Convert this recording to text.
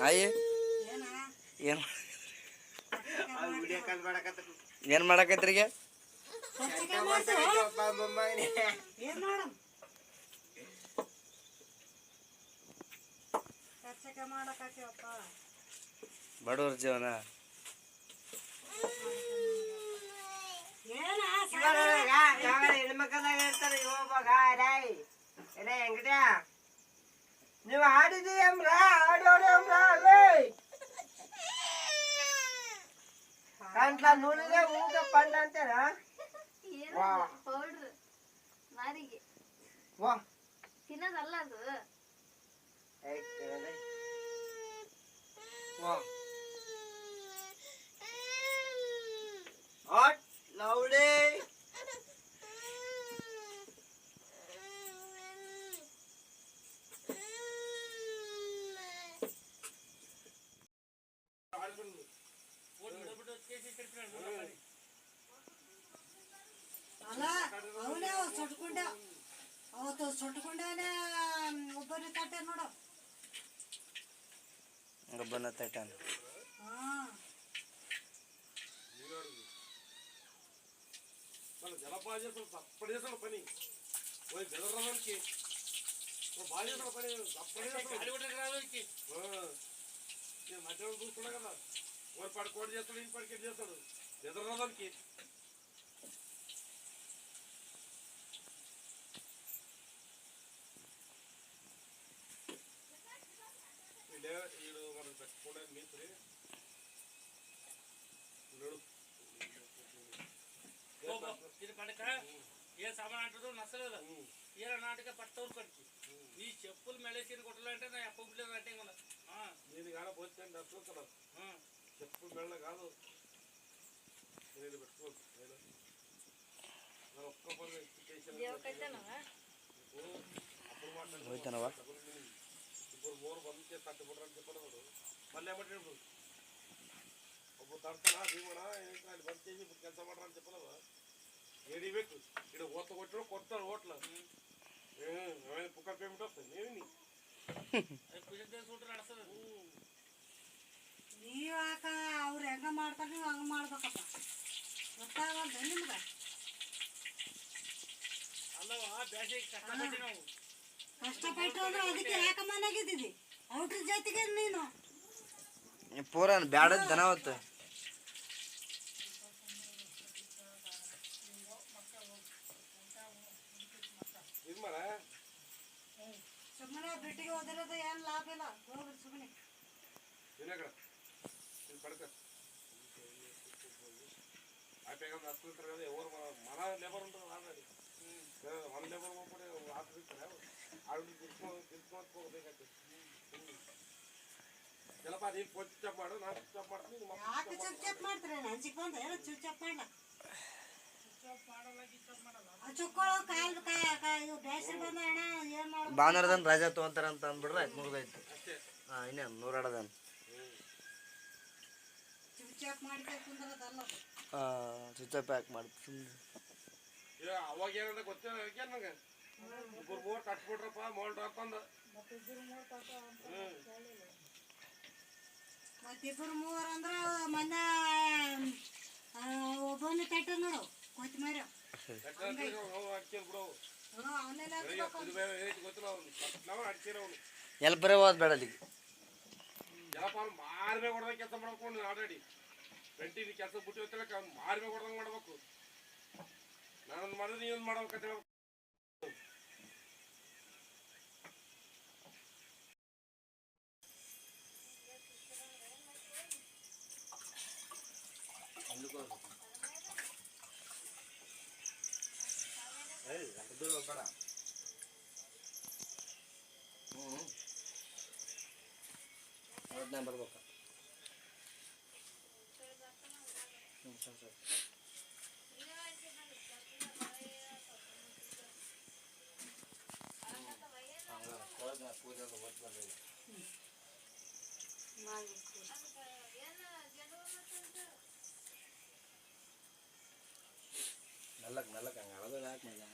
ಆಯಿ ಏನ? ಏನು ವಿಡಿಯೋ ಕಾಲ್ ಮಾಡಕತ್ತ ಏನು ಮಾಡಕೈತ್ರಿ ಈಗ? ಏನ್ ಮಾಡಮ್ ಖರ್ಚಕ್ಕೆ ಮಾಡಕ್ಕಾಗ್ತೀವಪ್ಪ ಬಡವ್ರ ಜೀವನ ಏನ ಹೆಣ್ಮಕ್ಕಳಾಗ ಇರ್ತಾರೆ ಹೋಗ್ಬಾಗ ರಾಯ್. ರೇ ಹೆಂಗಡ್ಯ నువ్వు ఆడిదేమ్రా ఆడోడేమ్రా రే దాంట్లో నూనెలే ఊక పండు అంతేనా పౌడర్ మారిగి వా తినదల్లదు వా అలా అవునే చుట్టుకుంటా అవతో చుట్టుకుండానే ఉబ్బరి తట్టాను నోడు ఉబ్బరిన తట్టాను. జలపా చేసాడు తప్పటి పని. జలరామానికి బాగా పని. తప్పటి మధ్యాహ్నం చూసుకున్నా కదా. పడుకోడు చేస్తాడు ఇంటి పడికి చేస్తాడు? నిద్రరోదానికి వీడు మనం పెట్టుకోవడానికి మిత్రి. ఇది పడక. ఏ సామాన్ అంటారు నచ్చలేదు ఈయన నాటిగా పట్టవురు పడికి. ఈ చెప్పులు మెలేసిన కొట్టాలంటే నా ఎప్ప అంటే నేను కాడ పోతే నచ్చలేదు చెప్పు వెళ్ళ కాదు. నేను పెట్టుకోవచ్చు నేను నా ఒక్క పని అప్పుడు మాట్లాడుతున్నావా ఇప్పుడు మోరు బంద్ చేసి తట్టుకుంటారని చెప్పినప్పుడు మళ్ళీ ఏమంటాడు ఇప్పుడు? తడతనా భీమనా ఏంటి బంద్ చేసి ఇప్పుడు కెల్స మాట్లాడని చెప్పలేవా ఏడిబెట్టు ఇక్కడ ఓత కొట్టడం కొట్టాడు ఓట్ల. పుక్క పేమెంట్ వస్తుంది ఏమి ನೀವೇನಿ ಕುಜದ ಸೂಟ್ರ ನಡ್ಸದ ನೀವ್ ಯಾಕ ಅವ್ರು ಹೆಂಗ ಮಾಡ್ತಾರ ನೀವು ಹಂಗೆ ಮಾಡ್ಬೇಕಪ್ಪ. ಗೊತ್ತಾಗಲ್ದ ನಿಮ್ಗೆ. ಕಷ್ಟಪಟ್ಟು ಅಂದ್ರೆ ಅದಕ್ಕೆ ಯಾಕ ಮನೆಗಿದ್ದೀವಿ ಔಟ್ರ ಜೊತೆಗೆ ನೀನು. ಪೂರ ಬ್ಯಾಡದ ದನ ಸುಮ್ಮನೆ ಬಿಟ್ಟಿಗೆ ಹೋದಿರೋದು ಏನ್ ಲಾಭ ಇಲ್ಲ? ಹೋಗ್ರಿ ಸುಮ್ಮನೆ పడక అయిపోయాక నచ్చుకుంటారు కదా ಲೇಬರ್ మన లేబర్ ఉంటారు రాదండి మన లేబర్ కూడా ఆశ్రయిస్తారా ఆవిడ తీసుకో తీసుకోకపోతే ಕೆಲಪ ನೀನು ಫೋನ್ ಸ್ವಿಚ್ ಆಫ್ ಮಾಡು ನಾನು ಸ್ವಿಚ್ ಮಾಡ್ತೀನಿ ಯಾಕೆ ಸ್ವಿಚ್ ಬಂದ ಏನೋ ಸ್ವಿಚ್ ಆಫ್ ರಜಾ ತಗೊಂತಾರ ಅಂತ ಅಂದ್ಬಿಡ್ರೆ ಆಯ್ತು ಮುಗಿದಾಯ್ತು. ಹಾಂ, ಇನ್ನೇನು ನೂರಾಡದನ್ ಸ್ವಿಚ್ ಆಫ್ ಪ್ಯಾಕ್ ಸುಮ್ಮನೆ ಈಗ ಅವಾಗ ಏನಂತ ಗೊತ್ತಿಲ್ಲ ಅದಕ್ಕೆ ನಂಗೆ ಇಬ್ಬರು ಮೂರು ಕಟ್ಬಿಟ್ರಪ್ಪ ಮೋಲ್ಡ್ ಹಾಕೊಂಡ ಮತ್ತಿಬ್ಬರು ಮೂವರು ಅಂದ್ರೆ ಮೊನ್ನೆ ಒಬ್ಬನೇ ತಟ್ಟ ನೋಡು ಕೊತ್ತಿಮೀರಿ ಅಡ್ಕೆ ಬಿಡವು ಹ್ಞೂ ಅವನ್ನೆಲ್ಲ ಇದು ಬೇರೆ ಏನೈತಿ ಗೊತ್ತಿಲ್ಲ ಅವ್ನು. ನಾವು ಅಡ್ಕೇರ ಅವನು. ಎಲ್ಲಿ ಬರೇ ಹೋದ್ ಬೇಡ ಅಲ್ಲಿ ಕೆಲಸ ಮಾಡ್ಕೊಂಡು ಆಲ್ರೆಡಿ. ಗಂಟಿನ ಕೆಲಸ ಬಿಟ್ಟು ಹೋಗ್ತಿಲ್ಲ ಮಾರಿ ಹೊಡೆದಂಗೆ ಮಾಡ್ಬೇಕು. ನಾನೊಂದು ಮಾಡಿದ್ರೆ ನೀವೊಂದು ಮಾಡ್ಬೇಕಂತ ಹೇಳ್ಬೇಕು. ಹ್ಮ್. ಮೆಲ್ಲಕ್ ಮೆಲ್ಲಕ್ ಹಂಗೆ ಅಳದ ಯಾಕೆ ಮಜಾ